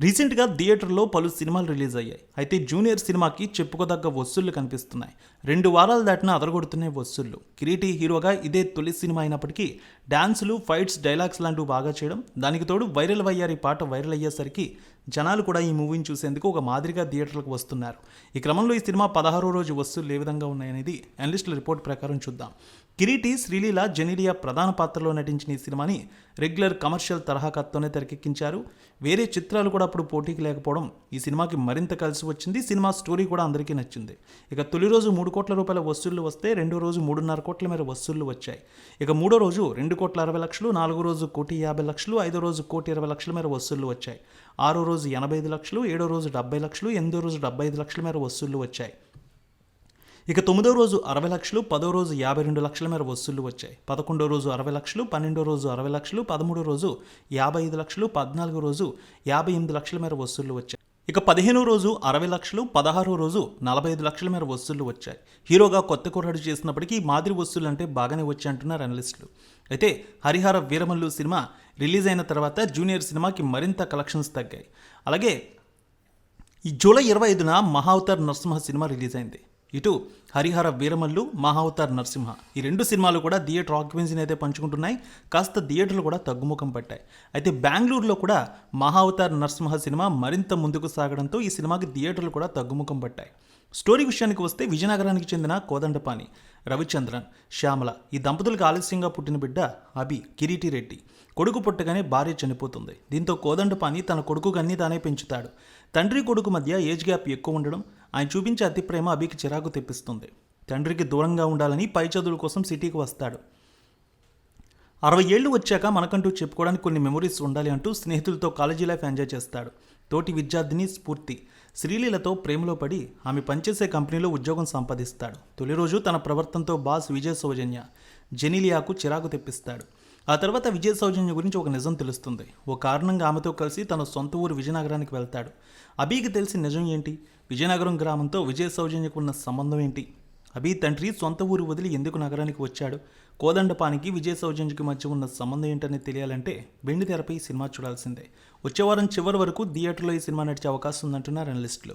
రీసెంట్గా థియేటర్లో పలు సినిమాలు రిలీజ్ అయ్యాయి. అయితే జూనియర్ సినిమాకి చెప్పుకోదగ్గ వసూళ్ళు కనిపిస్తున్నాయి. రెండు వారాలు దాటిన అదరగొడుతున్నాయి వసూళ్ళు. కిరీటి హీరోగా ఇదే తొలి సినిమా అయినప్పటికీ డాన్సులు ఫైట్స్ డైలాగ్స్ లాంటివి బాగా చేయడం దానికి తోడు వైరల్ అయ్యారు ఈ పాట వైరల్ అయ్యేసరికి జనాలు కూడా ఈ మూవీని చూసేందుకు ఒక మాదిరిగా థియేటర్లకు వస్తున్నారు. ఈ క్రమంలో ఈ సినిమా పదహారో రోజు వస్తువులు ఏ విధంగా ఉన్నాయనేది అనలిస్టుల రిపోర్ట్ ప్రకారం చూద్దాం. కిరీటి శ్రీలీల జెనీలియా ప్రధాన పాత్రలో నటించిన ఈ సినిమాని రెగ్యులర్ కమర్షియల్ తరహా కథతోనే తెరకెక్కించారు. వేరే చిత్రాలు కూడా అప్పుడు పోటీకి లేకపోవడం ఈ సినిమాకి మరింత కలిసి వచ్చింది. సినిమా స్టోరీ కూడా అందరికీ నచ్చింది. ఇక తొలి రోజు మూడు కోట్ల రూపాయల వసూళ్ళు వస్తే రెండో రోజు మూడున్నర కోట్ల మేర వసూళ్ళు వచ్చాయి. ఇక మూడో రోజు రెండు కోట్ల అరవై లక్షలు నాలుగో రోజు కోటి యాభై లక్షలు ఐదో రోజు కోటి ఇరవై లక్షల మేర వసూళ్ళు వచ్చాయి. ఆరో రోజు ఎనభై ఐదు లక్షలు ఏడో రోజు డెబ్బై లక్షలు ఎనిమిదో రోజు డెబ్బై ఐదు లక్షల మేర వసూళ్ళు వచ్చాయి. ఇక తొమ్మిదో రోజు అరవై లక్షలు పదో రోజు యాభై రెండు లక్షల మేర వసూళ్ళు వచ్చాయి. పదకొండో రోజు అరవై లక్షలు పన్నెండో రోజు అరవై లక్షలు పదమూడో రోజు యాభై ఐదు లక్షలు పద్నాలుగో రోజు యాభై ఎనిమిది లక్షల మేర వసూళ్ళు వచ్చాయి. ఇక పదిహేనో రోజు అరవై లక్షలు పదహారో రోజు నలభై ఐదు లక్షల మేర వసూళ్ళు వచ్చాయి. హీరోగా కొత్త కుర్రాడు చేసినప్పటికీ మాదిరి వస్తువులు అంటే బాగానే వచ్చాయి అంటున్నారు అనలిస్టులు అయితే హరిహర వీరమల్లు సినిమా రిలీజ్ అయిన తర్వాత జూనియర్ సినిమాకి మరింత కలెక్షన్స్ తగ్గాయి. అలాగే ఈ జూలై ఇరవై ఐదున మహావతార్ నరసింహ సినిమా రిలీజ్ అయింది. ఇటు హరిహర వీరమల్లు మహావతార్ నరసింహ ఈ రెండు సినిమాలు కూడా థియేటర్ ఆక్యుపెన్సీని అయితే పంచుకుంటున్నాయి. కాస్త థియేటర్లు కూడా తగ్గుముఖం పట్టాయి. అయితే బెంగళూరులో కూడా మహావతార్ నరసింహ సినిమా మరింత ముందుకు సాగడంతో ఈ సినిమాకి థియేటర్లు కూడా తగ్గుముఖం పట్టాయి. స్టోరీ విషయానికి వస్తే విజయనగరానికి చెందిన కోదండపాని రవిచంద్రన్ శ్యామల ఈ దంపతులకు ఆలస్యంగా పుట్టిన బిడ్డ అభి కిరీటిరెడ్డి కొడుకు పుట్టగానే భార్య చనిపోతుంది. దీంతో కోదండపాని తన కొడుకు అన్ని తానే పెంచుతాడు. తండ్రి కొడుకు మధ్య ఏజ్ గ్యాప్ ఎక్కువ ఉండడం ఆయన చూపించే అతి ప్రేమ అభికి చిరాకు తెప్పిస్తుంది. తండ్రికి దూరంగా ఉండాలని పై చదువుల కోసం సిటీకి వస్తాడు. అరవై ఏళ్ళు వచ్చాక మనకంటూ చెప్పుకోవడానికి కొన్ని మెమరీస్ ఉండాలి అంటూ స్నేహితులతో కాలేజీ లైఫ్ ఎంజాయ్ చేస్తాడు. తోటి విద్యార్థిని స్ఫూర్తి. శ్రీలీలతో ప్రేమలో పడి ఆమె పనిచేసే కంపెనీలో ఉద్యోగం సంపాదిస్తాడు. తొలి రోజు తన ప్రవర్తనతో బాస్ విజయ్ సౌజన్య జెనీలియాకు చిరాకు తెప్పిస్తాడు. ఆ తర్వాత విజయ సౌజన్య గురించి ఒక నిజం తెలుస్తుంది. ఓ కారణంగా ఆమెతో కలిసి తన సొంత ఊరు విజయనగరానికి వెళ్తాడు. అభికి తెలిసిన నిజం ఏంటి? విజయనగరం గ్రామంతో విజయ్ సౌజన్యకు ఉన్న సంబంధం ఏంటి? అభి తండ్రి సొంత ఊరు వదిలి ఎందుకు నగరానికి వచ్చాడు? కోదండపానికి విజయ సౌజన్యకి మధ్య ఉన్న సంబంధం ఏంటని తెలియాలంటే వెండి తెరపై సినిమా చూడాల్సిందే. వచ్చే వారం చివరి వరకు థియేటర్లో ఈ సినిమా నడిచే అవకాశం ఉందంటున్నారు అనలిస్టులు.